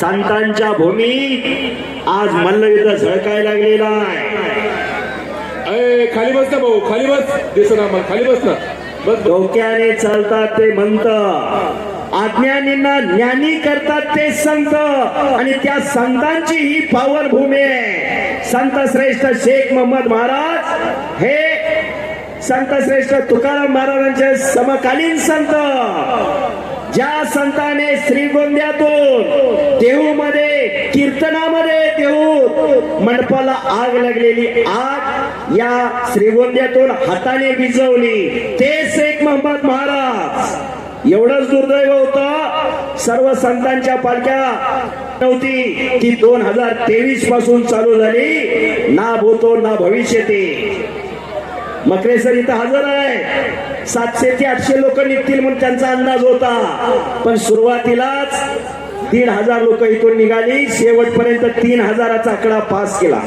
संतांच्या भूमीत आज मल्लयुद्ध झळकायला लागलेला आहे. खाली बस ना भाऊ खाली बस. दिसत आम्हाला खाली बस ना. बस डोक्याने चालतात ते मंत. अज्ञानींना ज्ञानी करतात ते संत. आणि त्या संतांची ही पावन भूमी आहे. संत श्रेष्ठ शेख मोहम्मद महाराज हे संत श्रेष्ठ तुकाराम महाराजांचे समकालीन संत. ज्या संताने श्रीगोंद्यातून देहू मध्ये कीर्तनामध्ये देहू मंडपाला आग लागलेली आग या श्रीगोंद्यातून हाताने भिजवली ते शेख मोहम्मद महाराज. एवढंच दुर्दैव होत. सर्व संतांच्या पालख्या नव्हती. ती दोन हजार तेवीसपासून चालू झाली. ना भूतो ना भविष्य ते. मकरेसर इथं हजर आहे. सातशे ते आठशे लोक निघतील म्हणून त्यांचा अंदाज होता. पण सुरुवातीलाच तीन हजार लोक इथून निघाली. शेवटपर्यंत तीन हजाराचा आकडा पास केला.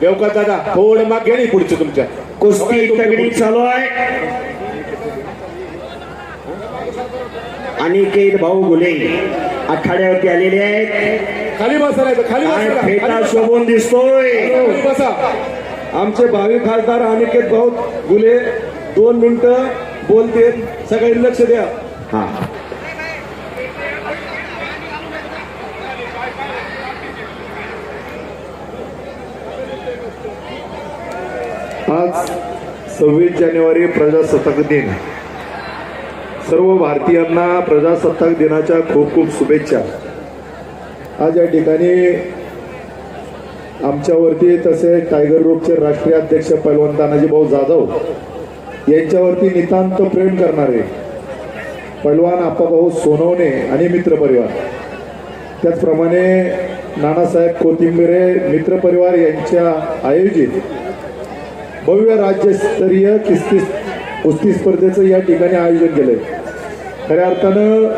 बेवका दादा थोडं माग घे पुढचं तुमच्या. कुस्ती तगडी चालू आहे. अनिकेत भाऊ गुले आखाड्यावरती आलेले आहेत. खाली बसा नाही खाली बसा फेटा. शोभून दिसतोय. बसा. आमचे भावी खासदार अनिकेत भाऊ गुले दोन मिनिटं बोलते. सगळ्यांनी लक्ष द्या. हा. आज सव्वीस जानेवारी प्रजासत्ताक दिन. सर्व भारतीयांना प्रजासत्ताक दिनाच्या खूप खूप शुभेच्छा. आज या ठिकाणी आमच्यावरती तसे टायगर ग्रुपचे राष्ट्रीय अध्यक्ष पैलवान तानाजीभाऊ जाधव यांच्यावरती नितांत प्रेम करणारे पैलवान आप्पाभाऊ सोनवणे आणि मित्रपरिवार. त्याचप्रमाणे नानासाहेब कोथिंबिरे मित्रपरिवार यांच्या आयोजित भव्य राज्यस्तरीय किस्ती कुस्ती स्पर्धेचं या ठिकाणी आयोजन केलंय. खऱ्या अर्थानं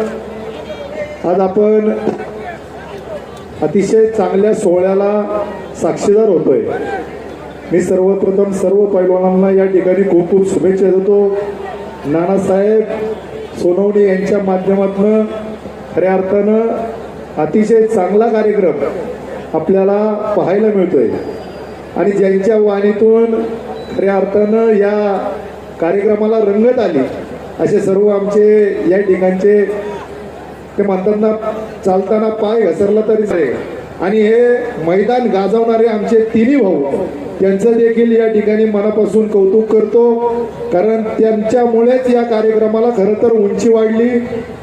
आज आपण अतिशय चांगल्या सोहळ्याला साक्षीदार होतोय. मी सर्वप्रथम सर्व पैलवानांना या ठिकाणी खूप खूप शुभेच्छा देतो. नानासाहेब सोनवणे यांच्या माध्यमातून खऱ्या अर्थानं अतिशय चांगला कार्यक्रम आपल्याला पाहायला मिळतोय. आणि ज्यांच्या वाणीतून खऱ्या अर्थानं या कार्यक्रमाला रंगत आली असे सर्व आमचे या ठिकाणचे ते म्हणतात ना चालताना पाय घसरला तरी आणि हे मैदान गाजवणारे आमचे तिन्ही भाऊ. त्यांचं देखील या ठिकाणी मनापासून कौतुक करतो. कारण त्यांच्यामुळेच या कार्यक्रमाला खरं तर उंची वाढली.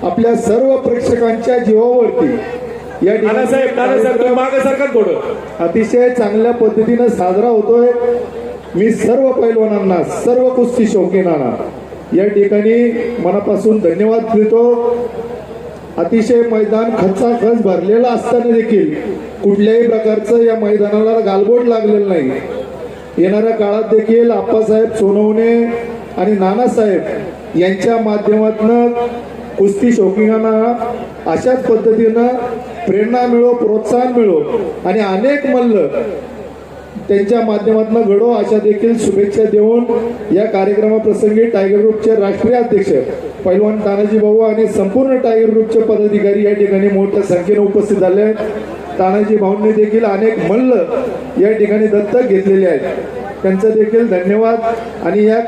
आपल्या सर्व प्रेक्षकांच्या जीवावरती. या अतिशय चांगल्या पद्धतीनं साजरा होतोय. मी सर्व पैलवानांना सर्व कुस्ती शौकीनांना या ठिकाणी मनापासून धन्यवाद देतो. अतिशय मैदान खचाखच भरलेलं असताना देखील कुठल्याही प्रकारचं या मैदानाला गालबोट लागलेलं नाही. येणाऱ्या काळात देखील आप्पासाहेब सोनवणे आणि नानासाहेब यांच्या माध्यमातून कुस्ती शौकिंगांना अशाच पद्धतीनं प्रेरणा मिळो प्रोत्साहन मिळो आणि अनेक मल्ल त्यांच्या माध्यमातून घडो अशा देखील शुभेच्छा देऊन या कार्यक्रमाप्रसंगी टायगर ग्रुपचे राष्ट्रीय अध्यक्ष पैलवान तानाजी भाऊ आणि संपूर्ण टायगर ग्रुपचे पदाधिकारी या ठिकाणी मोठ्या संख्येने उपस्थित झाले आहेत. तानाजी भाऊंनी देखील अनेक मल्ल या ठिकाणी दत्तक घेतलेले आहेत. त्यांचं देखील धन्यवाद. आणि या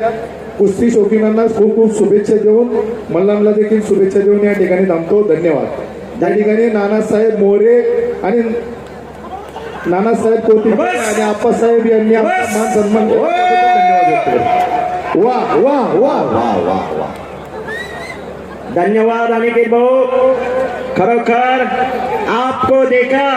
कुस्ती शौकीनांना खूप खूप शुभेच्छा देऊन मल्लांना देखील शुभेच्छा देऊन या ठिकाणी थांबतो. धन्यवाद. त्या ठिकाणी नानासाहेब मोरे आणि नानासाहेब कोथिंबीर आणि आप्पासाहेब यांनी मान सन्मान धन्यवाद. वा वा वा वा वा वा. धन्यवाद अनिकेत भाऊ. खरोखर आपको देखा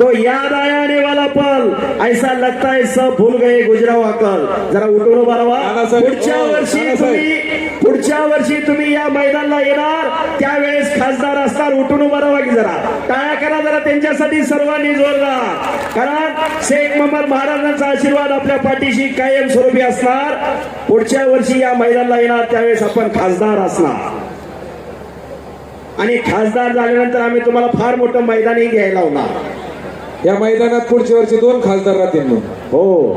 तो याद आया आने वाला पल ऐसा लगता है सब भूल गए गुजराव अकल। जरा उठून नानासाहेब, पुढच्या वर्षी. तुम्ही पुढच्या वर्षी तुम्ही या मैदानाला येणार त्यावेळेस खासदार असणार उठून उभा राहा की जरा। टाळ्या करा जरा त्यांच्यासाठी सर्वांनी जोरदार। कारण शेख मोहम्मद महाराजांचा आशीर्वाद आपल्या पाठीशी कायम स्वरूपी असणार। पुढच्या वर्षी या मैदानाला येणार त्यावेळेस आपण खासदार असणार। आणि खासदार झाल्यानंतर आम्ही तुम्हाला फार मोठं मैदानही घ्यायला होणार या मैदानात पुढच्या वर्षी दोन खासदार राहतील मग हो.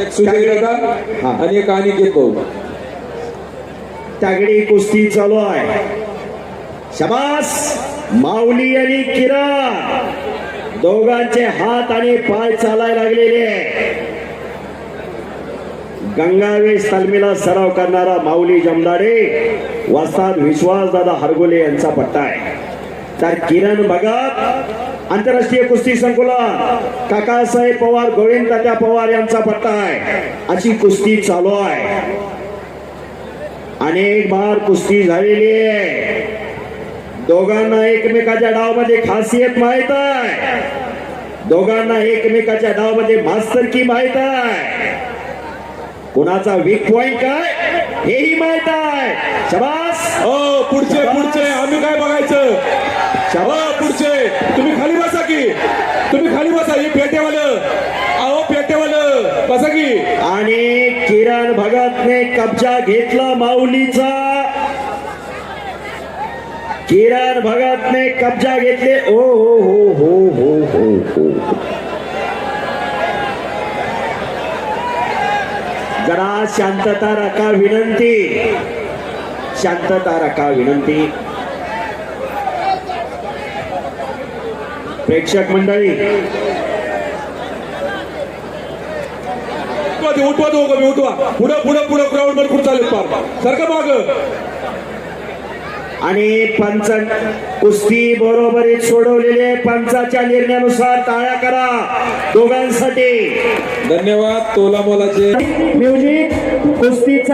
एक सुजय दादा आणि एक अनिकेत भाऊ. तगडी कुस्ती चालू आहे. शबास! माऊली आणि किरण. दोघांचे हात आणि पाय चालायला लागलेले आहे. गंगावेश तालमीला सराव करणारा माऊली जमदाडे वस्ताद विश्वास दादा हरगोले यांचा पट्टा आहे. तर किरण भगत आंतरराष्ट्रीय कुस्ती संकुलन काकासाहेब पवार गोविंद तात्या पवार यांचा पट्टा आहे. अशी कुस्ती चालू आहे. अनेक बार कुस्ती झालेली आहे. दोघांना एकमेकाच्या डावमध्ये खासियत माहीत आहे. दोघांना एकमेकाच्या डावमध्ये मास्तर की माहीत आहे. कुणाचा वीक पॉइंट काय? हेही माहीत आहे. शबास. हो पुढचे पुढचे. आम्ही काय बघायचं? हो शबास. पुढचे. तुम्ही खाली बसा की. तुम्ही खाली बसा हे पेटेवालं. अहो पेटेवालं. बसा की. आणि किरण भगतने कब्जा घेतला माऊलीचा. किरण भगतने कब्जा घेतले. ओ हो हो हो हो हो हो जरा शांतता राखा विनंती. शांतता राखा विनंती. प्रेक्षक मंडळी. उठवा उठवा तो उठवा. पुढं पुढं पुढं ग्राउंडमध्ये खूप चालेल पार? सारखं माग. आणि पंच कुस्ती बरोबरीत सोडवलेले पंचाच्या निर्णयानुसार टाळ्या करा. दोघांसाठी. धन्यवाद तोला मोलाचे म्युझिक कुस्तीचा